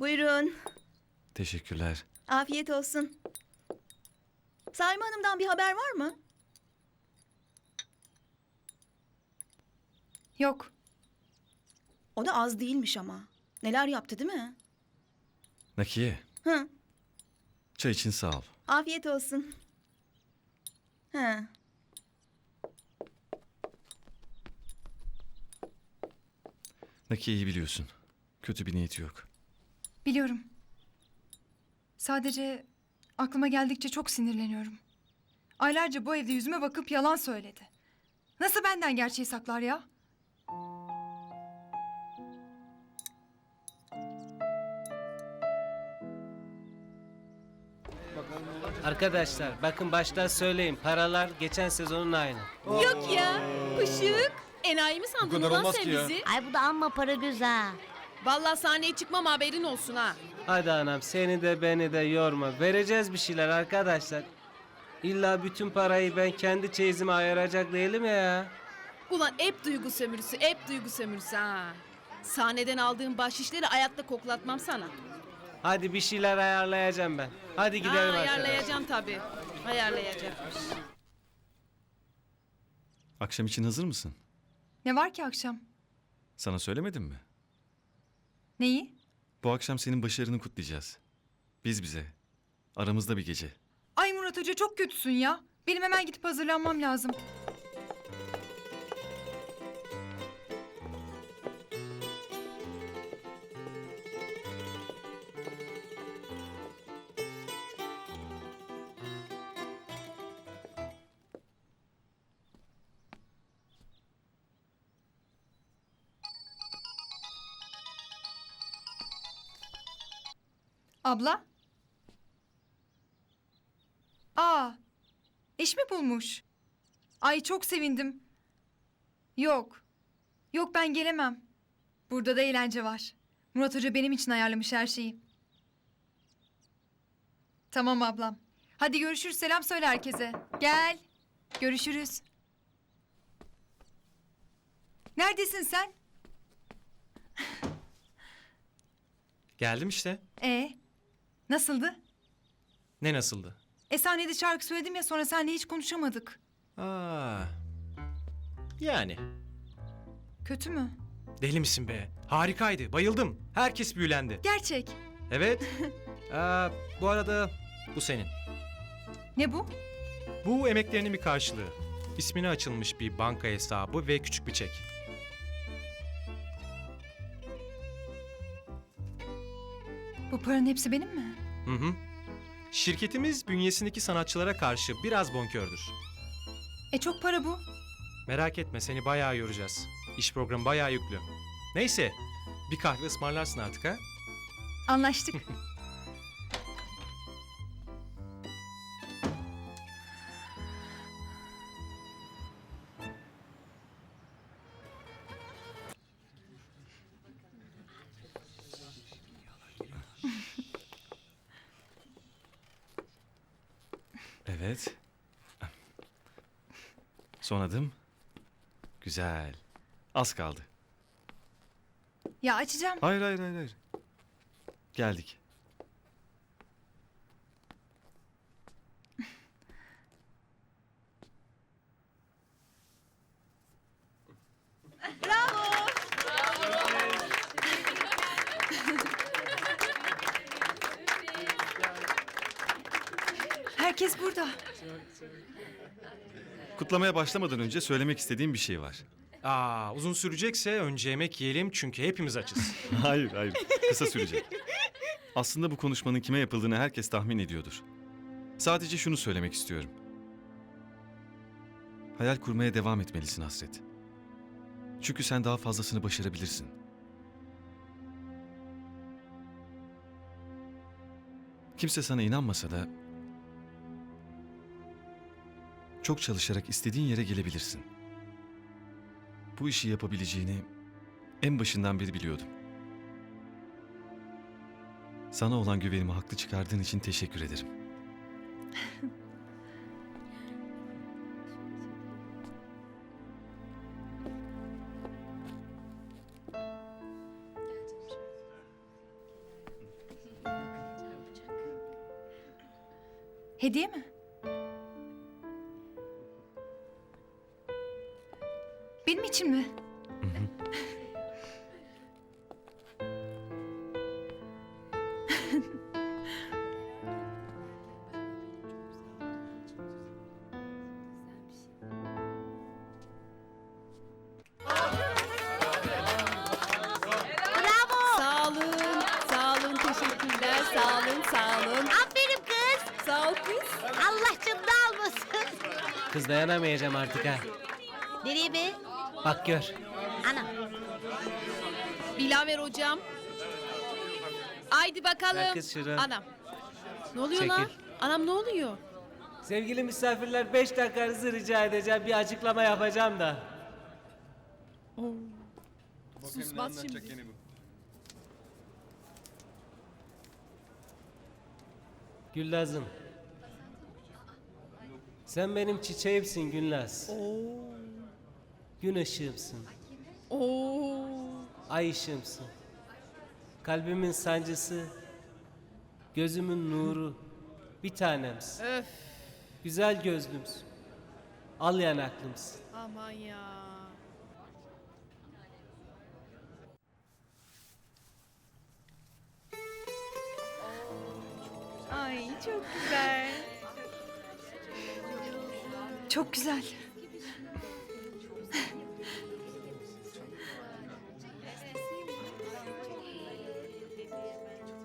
Buyurun. Teşekkürler. Afiyet olsun. Saime Hanım'dan bir haber var mı? Yok. O da az değilmiş ama. Neler yaptı değil mi? Nakiye, Hı. çay için sağ ol. Afiyet olsun. Hı. Nakiye'yi biliyorsun. Kötü bir niyeti yok. Biliyorum. Sadece aklıma geldikçe çok sinirleniyorum. Aylarca bu evde yüzüme bakıp yalan söyledi. Nasıl benden gerçeği saklar ya? Arkadaşlar bakın baştan söyleyeyim paralar geçen sezonun aynı. Yok ya. Pışık. Enayi mi sandın ulan sen bizi? Ay bu da amma para göz ha. Vallahi sahneye çıkmam haberin olsun ha. Hadi anam seni de beni de yorma. Vereceğiz bir şeyler arkadaşlar. İlla bütün parayı ben kendi çeyizime ayıracak değilim ya. Ulan hep duygu sömürüsü, hep duygu sömürüsü ha. Sahneden aldığım bahşişleri ayakta koklatmam sana. Hadi bir şeyler ayarlayacağım ben. Hadi Ha, gidelim arkadaşlar. ayarlayacağım tabii. Ayarlayacağım. Akşam için hazır mısın? Ne var ki akşam? Sana söylemedim mi? Neyi? Bu akşam senin başarını kutlayacağız. Biz bize. Aramızda bir gece. Ay Murat Hoca çok kötüsün ya. Benim hemen gidip hazırlanmam lazım. Abla? Aa, eş mi bulmuş? Ay çok sevindim. Yok. Yok ben gelemem. Burada da eğlence var. Murat Hoca benim için ayarlamış her şeyi. Tamam ablam. Hadi görüşürüz selam söyle herkese. Gel. Görüşürüz. Neredesin sen? Geldim işte. Ee, nasıldı? Ne nasıldı? E sahnede şarkı söyledim ya sonra seninle hiç konuşamadık. Aa. Yani. Kötü mü? Deli misin be? Harikaydı. Bayıldım. Herkes büyülendi. Gerçek. Evet. Aa, bu arada bu senin. Ne bu? Bu emeklerinin bir karşılığı. İsmine açılmış bir banka hesabı ve küçük bir çek. Bu paranın hepsi benim mi? Hı hı. Şirketimiz bünyesindeki sanatçılara karşı biraz bonkördür. E çok para bu. Merak etme seni bayağı yoracağız. İş programı bayağı yüklü. Neyse bir kahve ısmarlarsın artık ha. Anlaştık. Evet. Son adım. Güzel. Az kaldı. ya açacağım. Hayır hayır hayır hayır. Geldik. Herkes burada. Kutlamaya başlamadan önce söylemek istediğim bir şey var. Aa, uzun sürecekse önce yemek yiyelim çünkü hepimiz açız. hayır hayır. Kısa sürecek. Aslında bu konuşmanın kime yapıldığını herkes tahmin ediyordur. Sadece şunu söylemek istiyorum. Hayal kurmaya devam etmelisin Hasret. Çünkü sen daha fazlasını başarabilirsin. Kimse sana inanmasa da çok çalışarak istediğin yere gelebilirsin. Bu işi yapabileceğini en başından beri biliyordum. Sana olan güvenimi haklı çıkardığın için teşekkür ederim. Hediye mi? İçin mi? Sağ olun, sağ olun, teşekkürler, sağ olun, sağ olun. Aferin kız. Sağ ol kız. Allah canını almasın. Kız dayanamayacağım artık ha. Nereye be? Bak gör. Ana. Bilaver hocam. Haydi bakalım. Ver kız şunu. Anam. Ne oluyor Çekil. lan? Anam ne oluyor? Sevgili misafirler 5 dakikanızı rica edeceğim. Bir açıklama yapacağım da. Susmaz şimdi. Güllaz'ım. Sen benim çiçeğimsin Güllaz. Gün ışığımsın. Oo. Ay ışığımsın. Kalbimin sancısı. Gözümün nuru. Bir tanemsin. Öf. Güzel gözlümsün. Al yanaklımsın. Aman ya. Ay çok güzel. Çok güzel.